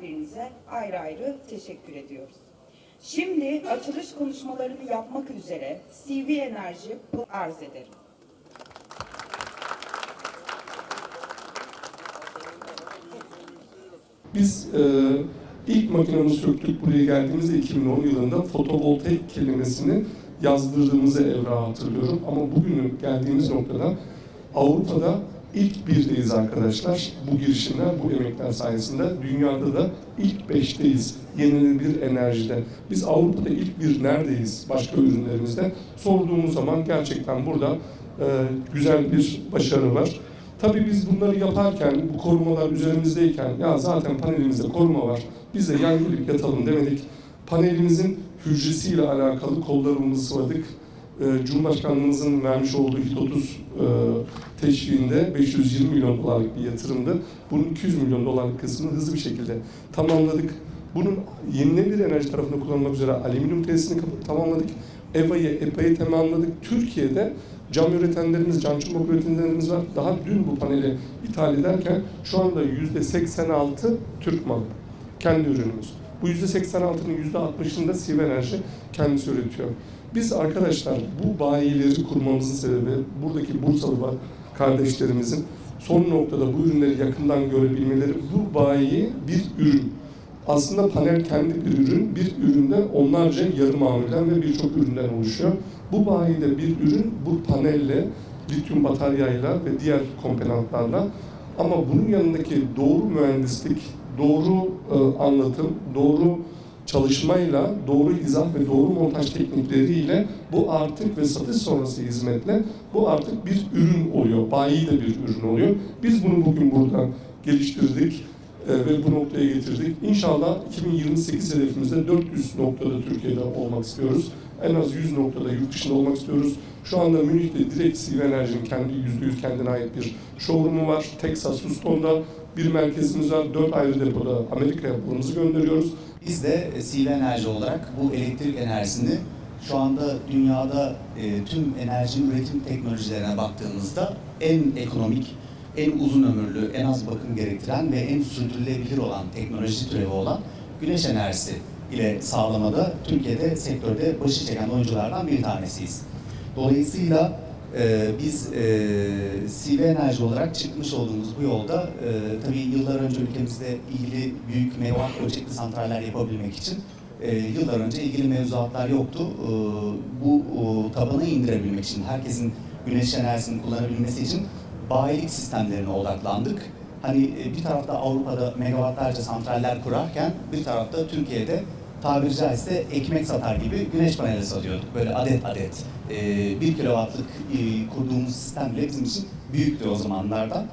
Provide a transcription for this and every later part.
her birinize ayrı ayrı teşekkür ediyoruz. Şimdi açılış konuşmalarını yapmak üzere CV Enerji arz ederim. Biz e, ilk makinamızı söktük buraya geldiğimizde 2010 yılında fotovoltaik kelimesini yazdırdığımızı evrağa hatırlıyorum. Ama bugünün geldiğimiz noktada Avrupa'da ilk birdeyiz arkadaşlar. Bu girişimler, bu emekler sayesinde dünyada da ilk beşteyiz yenilenebilir enerjide. Biz Avrupa'da ilk bir neredeyiz başka ürünlerimizde? Sorduğumuz zaman gerçekten burada e, güzel bir başarı var. Tabii biz bunları yaparken, bu korumalar üzerimizdeyken, ya zaten panelimizde koruma var, biz de yan gelip yatalım demedik. Panelimizin hücresiyle alakalı kollarımızı sıvadık. Ee, Cumhurbaşkanlığımızın vermiş olduğu HİT 30 e, teşviğinde 520 milyon dolarlık bir yatırımdı. Bunun 200 milyon dolarlık kısmını hızlı bir şekilde tamamladık. Bunun yenilenebilir enerji tarafında kullanılmak üzere alüminyum tesisini tamamladık. EVA'yı, EPA'yı tamamladık. Türkiye'de cam üretenlerimiz, cam çubuk üretenlerimiz var. Daha dün bu paneli ithal ederken şu anda yüzde 86 Türk malı. Kendi ürünümüz. Bu yüzde 86'nın yüzde 60'ını da Siv Enerji kendisi üretiyor. Biz arkadaşlar bu bayileri kurmamızın sebebi buradaki Bursalı kardeşlerimizin son noktada bu ürünleri yakından görebilmeleri bu bayi bir ürün. Aslında panel kendi bir ürün, bir üründe onlarca yarı mamulden ve birçok üründen oluşuyor. Bu bayide bir ürün bu panelle, lityum bataryayla ve diğer komponentlerle ama bunun yanındaki doğru mühendislik, doğru e, anlatım, doğru çalışmayla, doğru izah ve doğru montaj teknikleriyle bu artık ve satış sonrası hizmetle bu artık bir ürün oluyor. Bayi de bir ürün oluyor. Biz bunu bugün burada geliştirdik e, ve bu noktaya getirdik. İnşallah 2028 hedefimizde 400 noktada Türkiye'de olmak istiyoruz. En az 100 noktada yurt dışında olmak istiyoruz. Şu anda Münih'te direkt Siv Enerji'nin kendi %100 kendine ait bir showroom'u var. Texas, Houston'da bir merkezimiz var. 4 ayrı depoda Amerika'ya malımızı gönderiyoruz. Biz de Sil Enerji olarak bu elektrik enerjisini şu anda dünyada e, tüm enerji üretim teknolojilerine baktığımızda en ekonomik, en uzun ömürlü, en az bakım gerektiren ve en sürdürülebilir olan teknoloji türevi olan güneş enerjisi ile sağlamada Türkiye'de sektörde başı çeken oyunculardan bir tanesiyiz. Dolayısıyla e, biz e, CV Enerji olarak çıkmış olduğumuz bu yolda e, tabii yıllar önce ülkemizde ilgili büyük megawatt ölçekli santraller yapabilmek için e, yıllar önce ilgili mevzuatlar yoktu. E, bu e, tabanı indirebilmek için, herkesin güneş enerjisini kullanabilmesi için bayilik sistemlerine odaklandık. Hani e, bir tarafta Avrupa'da megawattlarca santraller kurarken bir tarafta Türkiye'de tabiri caizse ekmek satar gibi güneş paneli satıyorduk. Böyle adet adet. Ee, bir kilowattlık e, kurduğumuz sistem bile bizim için büyüktü o zamanlardan.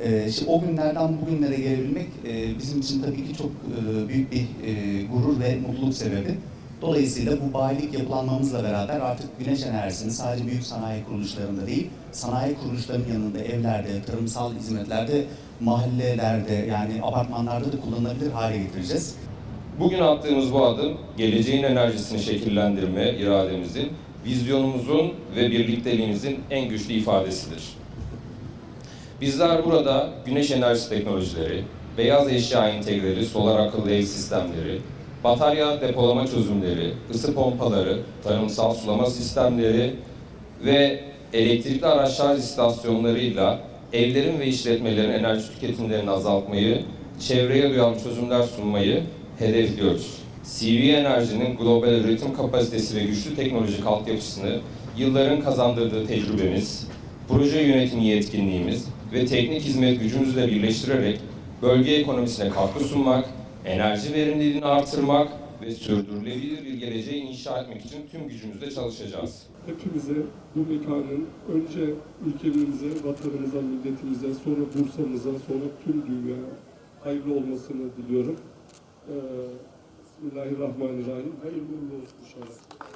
Ee, şimdi o günlerden bugünlere gelebilmek e, bizim için tabii ki çok e, büyük bir e, gurur ve mutluluk sebebi. Dolayısıyla bu bayilik yapılanmamızla beraber artık güneş enerjisini sadece büyük sanayi kuruluşlarında değil, sanayi kuruluşlarının yanında evlerde, tarımsal hizmetlerde, mahallelerde yani apartmanlarda da kullanılabilir hale getireceğiz. Bugün attığımız bu adım, geleceğin enerjisini şekillendirme irademizin, vizyonumuzun ve birlikteliğimizin en güçlü ifadesidir. Bizler burada güneş enerjisi teknolojileri, beyaz eşya entegreleri, solar akıllı ev sistemleri, batarya depolama çözümleri, ısı pompaları, tarımsal sulama sistemleri ve elektrikli araç şarj istasyonlarıyla evlerin ve işletmelerin enerji tüketimlerini azaltmayı, çevreye duyarlı çözümler sunmayı hedefliyoruz. CV Enerji'nin global üretim kapasitesi ve güçlü teknolojik altyapısını yılların kazandırdığı tecrübemiz, proje yönetimi yetkinliğimiz ve teknik hizmet gücümüzle birleştirerek bölge ekonomisine katkı sunmak, enerji verimliliğini artırmak ve sürdürülebilir bir geleceği inşa etmek için tüm gücümüzle çalışacağız. Hepimize bu mekanın önce ülkemize, vatanımıza, milletimize, sonra Bursa'mıza, sonra tüm dünya hayırlı olmasını diliyorum. Ee, Bismillahirrahmanirrahim. Hayırlı uğurlu olsun inşallah.